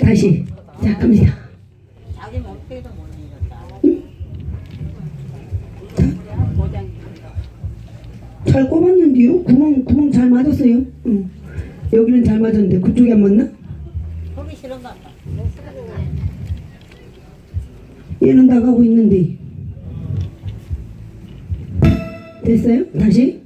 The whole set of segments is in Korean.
다시. 자, 갑니다. 잘 꼽았는데요? 구멍, 구멍 잘 맞았어요? 응. 여기는 잘 맞았는데 그쪽이 안 맞나? 보기 싫은 것 같다. 얘는 나가고 있는데. 됐어요? 다시?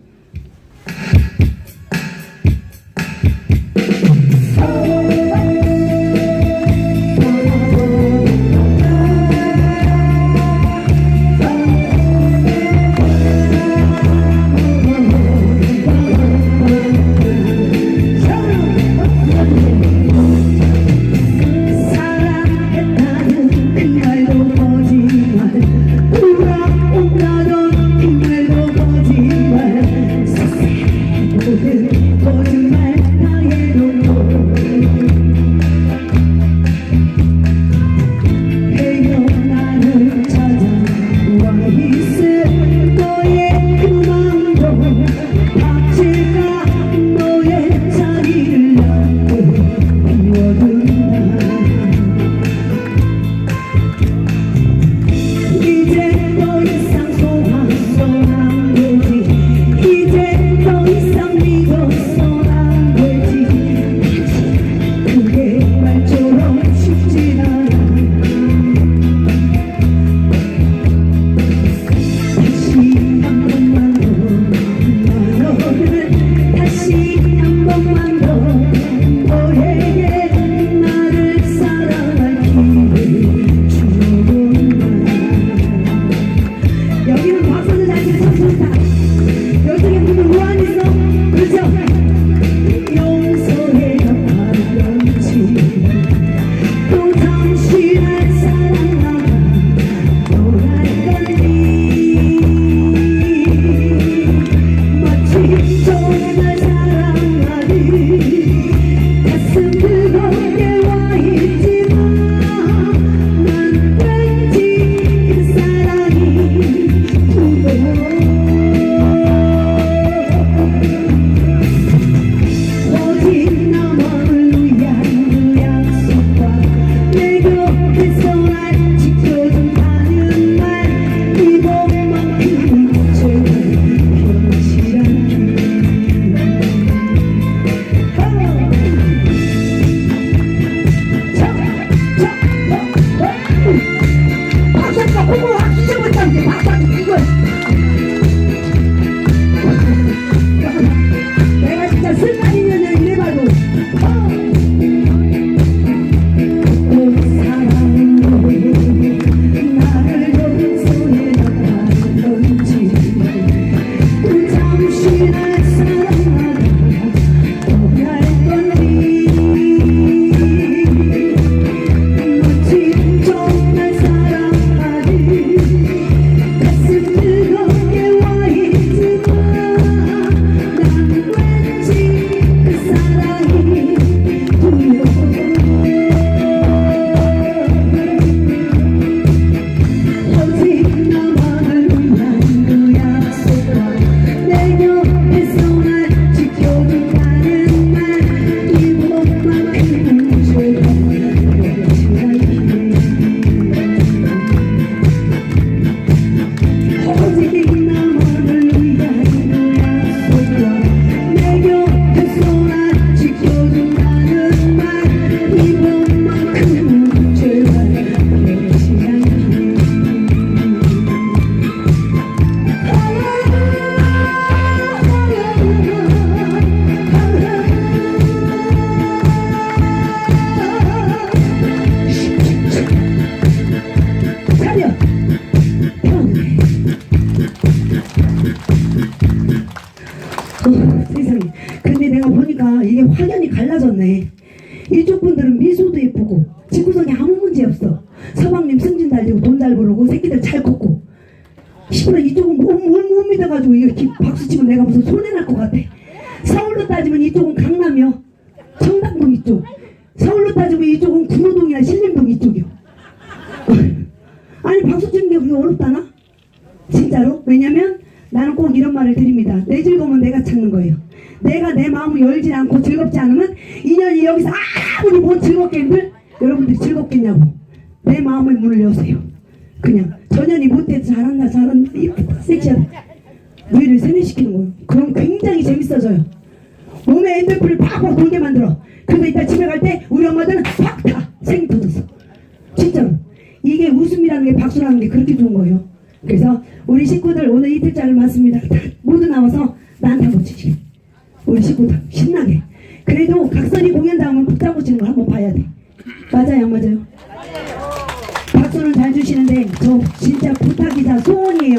서방님 승진 달리고 돈 잘 벌고 새끼들 잘 컸고. 시끄러 이쪽은 못, 못, 못 믿어가지고 이렇게 박수 치면 내가 무슨 손해 날 것 같아. 서울로 따지면 이쪽은 강남이요. 청담동 이쪽. 서울로 따지면 이쪽은 구로동이나 신림동 이쪽이요. 아니 박수 치는 게 그게 어렵다나? 진짜로? 왜냐면 나는 꼭 이런 말을 드립니다. 내 즐거움은 내가 찾는 거예요. 내가 내 마음을 열지 않고 즐겁지 않으면 이 인연이 여기서 아무리 뭐 즐겁게 힘들 여러분들이 즐겁겠냐고 내 마음의 문을 여세요. 그냥 전현이 못해도 잘한다 잘한다. 이쁘다 섹시하다. 뇌를 세뇌시키는 거예요. 그럼 굉장히 재밌어져요. 몸에 엔돌핀을 팍팍 돌게 만들어. 그래서 이따 집에 갈 때 우리 엄마들은 팍다 생이 터졌어. 진짜로. 이게 웃음이라는 게 박수라는 게 그렇게 좋은 거예요. 그래서 우리 식구들 오늘 이틀짜리 많습니다. 다 모두 나와서 나한테 한번 치지. 우리 식구들 신나게. 그래도 각선이 공연 다음은 북장구 치는 걸 한번 봐야 돼. 맞아요 안 맞아요? 박수를 잘 주시는데 저 진짜 부탁이자 소원이에요.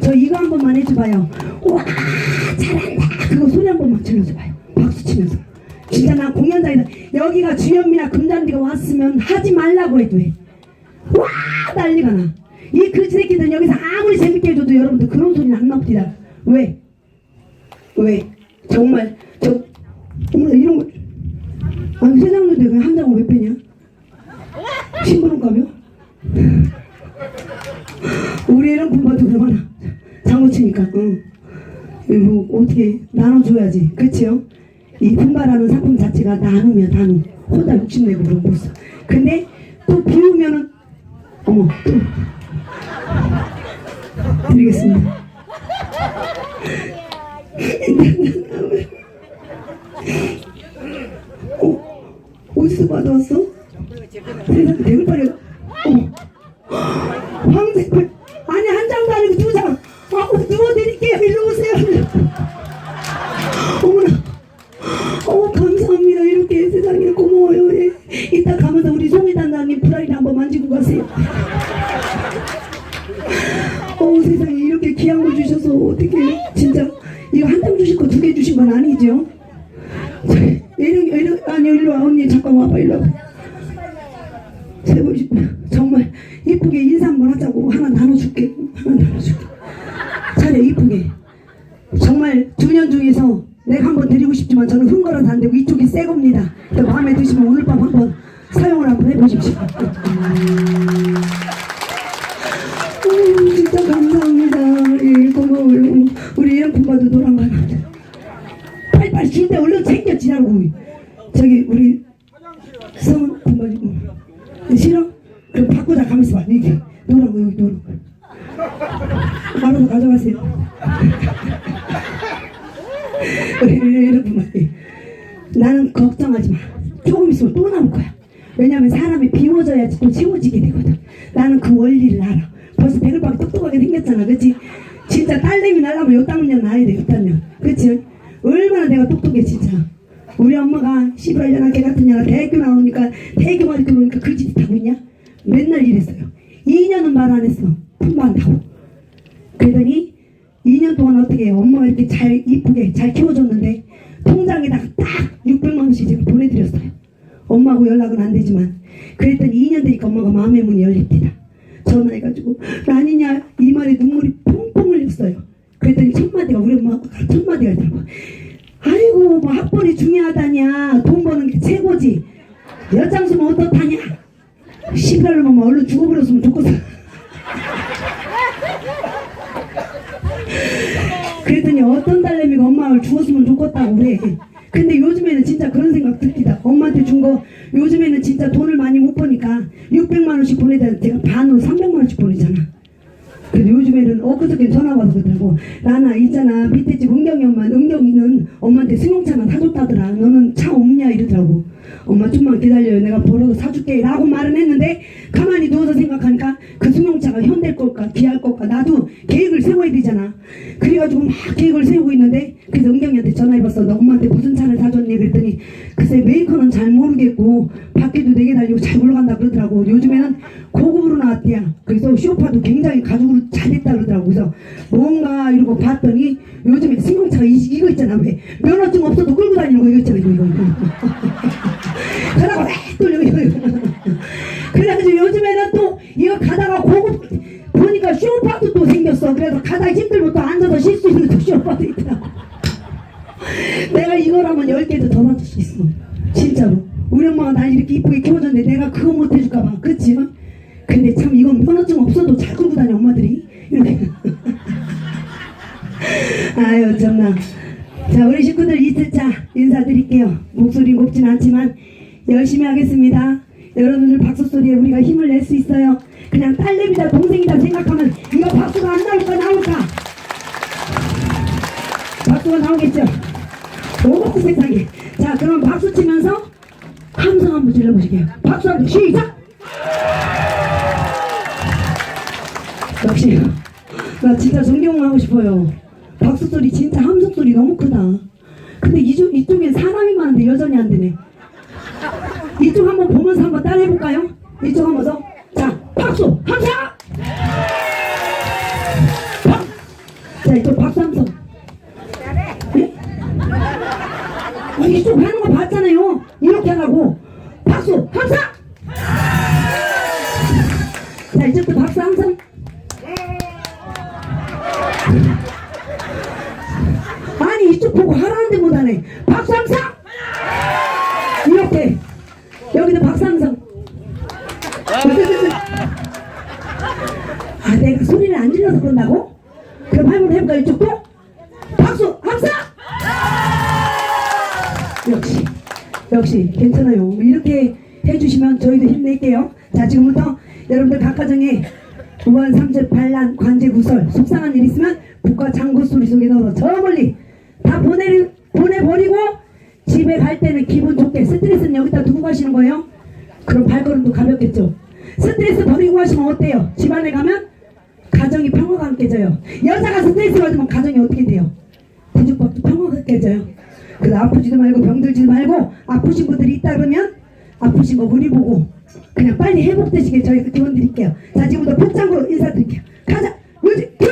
저 이거 한 번만 해줘봐요. 와 잘한다. 그거 소리 한 번만 질러줘봐요. 박수 치면서. 진짜 나 공연장에서 여기가 주연미나 금잔디가 왔으면 하지 말라고 해도 해 와 난리가 나 이 그 새끼들 여기서 아무리 재밌게 해줘도 여러분들 그런 소리는 안 나옵니다. 왜? 왜? 정말 저 어머나 이런 거. 아니 세상인데 왜한 장을 왜 빼냐? 심부름가며? 우리 애랑 분봐도 그러나 장구 치니까 응. 뭐 어떻게 나눠줘야지 그치요? 이 분바라는 상품 자체가 나누면 나누 혼자 욕심내고 그런 거 없어 근데 또 비우면은 어머 또 드리겠습니다 어? 어디서 받아왔어? 세상에 대글빨이 어머 황색깔 아니 중에서 내가 한번 드리고 싶지만 저는 흥거라서 안 되고 이쪽이 새 겁니다. 또 마음에 드시면 오늘 밤 한번 사용을 한번 해보십시오. 음, 진짜 감사합니다. 예, 고마워요. 우리 거 하나 빨리빨리 줄때 얼른 챙겨지라고. 저기 우리 성은 공부하고 싫어? 그럼 바꾸자. 가면서 봐. 노란 거 여기 거 알아서 가져가세요 여러분 말이에요. 나는 걱정하지 마. 조금 있으면 또 나올 거야. 왜냐면 사람이 비워져야지 또 채워지게 되거든. 나는 그 원리를 알아. 벌써 배글박이 똑똑하게 생겼잖아. 그치? 진짜 딸내미 날라면 요땅년 나야 돼 요땅년 그치? 얼마나 내가 똑똑해 진짜. 우리 엄마가 시발 년아 개 같은 년아 대학교 나오니까 대학교 말이 들어오니까 그짓 하고 있냐? 맨날 이랬어요. 2년은 말 안 했어. 안 타고 그러더니 2년 동안 어떻게? 엄마가 이렇게 잘 이쁘게 잘 키워줬는데 통장에다가 딱 600만 원씩 제가 보내드렸어요. 엄마하고 연락은 안 되지만 그랬더니 2년 되니까 엄마가 마음의 문이 열립니다. 전화해가지고 라니냐 이 말에 눈물이 펑펑 흘렸어요. 그랬더니 첫 마디가 우리 엄마가 첫 마디가 있더라고. 아이고 뭐 학벌이 중요하다냐 돈 버는 게 최고지 여장수면 어떻다냐 시발로만 얼른 죽어버렸으면 좋겠어. 그랬더니 어떤 딸내미가 엄마를 주었으면 좋겠다고 그래. 근데 요즘에는 진짜 그런 생각 듭니다. 엄마한테 준 거 요즘에는 진짜 돈을 많이 못 버니까 600만 원씩 보내다 제가 반으로 300만 원씩 보내잖아. 근데 요즘에는 엊그저께 전화 와서 그러더라고 나나 있잖아 밑에 집 은경이 엄마 은경이는 엄마한테 승용차나 사줬다더라 너는 차 없냐 이러더라고 엄마 좀만 기다려요. 내가 벌어서 사줄게 라고 말은 했는데 가만히 누워서 생각하니까 그 승용차가 현대 걸까 기아 걸까 나도 계획을 세워야 되잖아. 그래가지고 막 계획을 세우고 있는데 그래서 은경이한테 전화해봤어. 너 엄마한테 무슨 차를 사줬니? 그랬더니 글쎄 메이커는 잘 모르겠고 바퀴도 네개 달리고 잘 굴러간다 그러더라고. 요즘에는 고급으로 나왔대야 그래서 쇼파도 굉장히 가죽으로 잘 됐다 그러더라고. 그래서 뭔가 이러고 봤더니 요즘에 승용차가 이, 이거 있잖아. 왜 면허증 없어도 끌고 다니는 거 이거 있잖아 이거 이거 이거 그러고 이거. 그래가지고 요즘에는 또 이거 가다가 고급 보니까 쇼파도 또 생겼어. 그래서 가다 힘들면 또 앉아서 쉴 수 있는 또 쇼파도 있더라고. 내가 이거라면 10개도 더 사줄 수 있어. 진짜로. 우리 엄마가 날 이렇게 이쁘게 키워줬는데 내가 그거 못 해줄까봐. 그치? 근데 참 이건 면허증 없어도 잘 끌고 다녀 엄마들이. 아유 참나 자, 우리 식구들 2차차 인사드릴게요. 목소리 높진 않지만 열심히 하겠습니다. 여러분들 박수 소리에 우리가 힘을 낼 수 있어요. 그냥 딸내미다 동생이다 생각하면 이거 박수가 안 나올까 나올까? 박수가 나오겠죠? 너무 세상에. 자, 그럼 박수 치면서 함성 한번 질러보실게요. 박수 한번 시작! 역시 나 진짜 존경하고 싶어요. 박수 소리 진짜 함성 소리 너무 크다. 근데 이쪽 이쪽엔 사람이 많은데 여전히 안 되네. 이쪽 한번 보면서 한번 따라 해볼까요? 이쪽 한번 더. 자, 박수 함성. 박. 자, 이쪽 박수 함성. 예? 아, 이쪽 하는 거 봤잖아요. 이렇게 하라고. 박수 함성. 자, 이쪽도 박수 함성. 아니 이쪽 보고 하라는데 못하네 박수 항상 이렇게 여기도 박수 항상 아 내가 소리를 안 질러서 그런다고? 그럼 한번 해볼까 이쪽도? 박수 항상 역시 역시 괜찮아요. 이렇게 해주시면 저희도 힘낼게요. 자 지금부터 여러분들 각 가정에 우한 삼재 반란 관제 구설 속상한 일 있으면 국가 장구 소리 속에 넣어서 저 멀리 다 보내 보내버리고 집에 갈 때는 기분 좋게 스트레스는 여기다 두고 가시는 거예요? 그럼 발걸음도 가볍겠죠? 스트레스 버리고 가시면 어때요? 집안에 가면 가정이 평화가 안 깨져요. 여자가 스트레스 받으면 가정이 어떻게 돼요? 뒤죽박죽 평화가 깨져요 그래서 아프지도 말고 병들지도 말고 아프신 분들이 있다 그러면 아프신 거 우리 보고 그냥 빨리 회복되시게 저희가 기원 드릴게요. 자 지금부터 복장으로 인사드릴게요. 가자 뮤직 큐!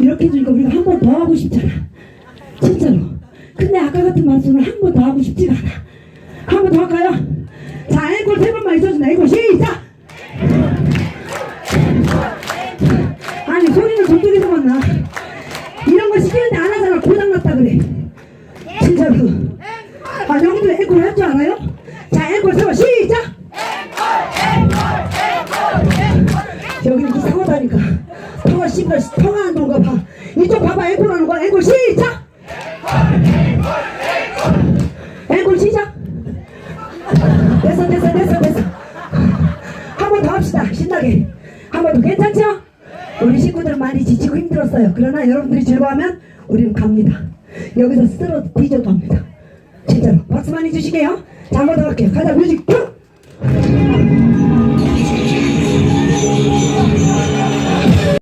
이렇게 해주니까 우리가 한 번 더 하고 싶잖아. 진짜로. 근데 아까 같은 말씀을 한 번 더 하고 싶지가 않아. 한 번 더 할까요? 자, 앵콜 세 번만 있어주나. 앵콜 시작! 아니, 소리는 저쪽에서만 나. 이런 거 시키는데 안 하잖아. 고장났다 그래. 진짜로. 아, 영도 앵콜 할 줄 알아요? 자, 앵콜 세 번 시작! 여기 이렇게 싸우다니까. 통화 씨발 통화하는 건가 봐. 이쪽 봐봐, 앵콜 하는 거야. 앵콜 시작! 앵콜 시작! 됐어, 됐어, 됐어, 됐어. 한 번 더 합시다. 신나게. 한 번 더 괜찮죠? 우리 식구들은 많이 지치고 힘들었어요. 그러나 여러분들이 즐거워하면 우리는 갑니다. 여기서 쓰러 뒤져도 합니다. 진짜로. 박수 많이 주시게요. 자, 한번더 할게요. 가자, 뮤직 큐!